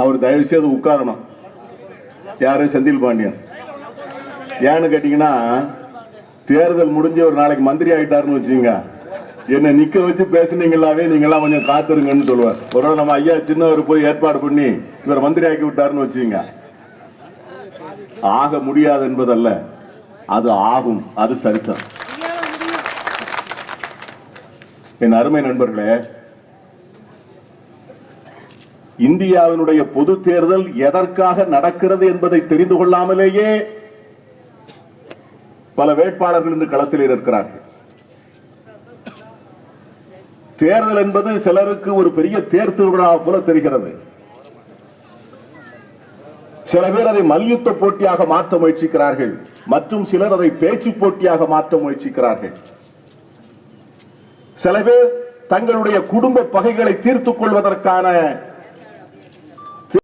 அவர் தயவு செய்து உட்காரணும். யாரு? செந்தில் பாண்டியன் ஏன்னு கேட்டீங்கன்னா தேர்தல் முடிஞ்சு ஒரு நாளைக்கு மந்திரி ஆகிட்டாருன்னு வச்சுங்க என்ன நிக்க வச்சு பேசுனீங்களாவே நீங்களாம் கொஞ்சம் காத்துருங்கன்னு சொல்லுவார். ஒரு நம்ம ஐயா சின்னவர் போய் ஏற்பாடு பண்ணி இவர் மந்திரி ஆக்கி விட்டாருன்னு வச்சுங்க ஆக முடியாது என்பதல்ல. அது ஆகும். அது சரிதான் என் அருமை நண்பர்களே இந்தியாவினுடைய பொது தேர்தல் எதற்காக நடக்கிறது என்பதை தெரிந்து கொள்ளாமலேயே பல வேட்பாளர்கள் இன்று களத்தில் இருக்கிறார்கள் தேர்தல் என்பது சிலருக்கு ஒரு பெரிய தேர் திருவிழா போல தெரிகிறது. சில பேர் அதை மல்யுத்த போட்டியாக மாற்ற முயற்சிக்கிறார்கள். மற்றும் சிலர் அதை பேச்சு போட்டியாக மாற்ற முயற்சிக்கிறார்கள். சில பேர் தங்களுடைய குடும்ப பகைகளை தீர்த்துக் கொள்வதற்கான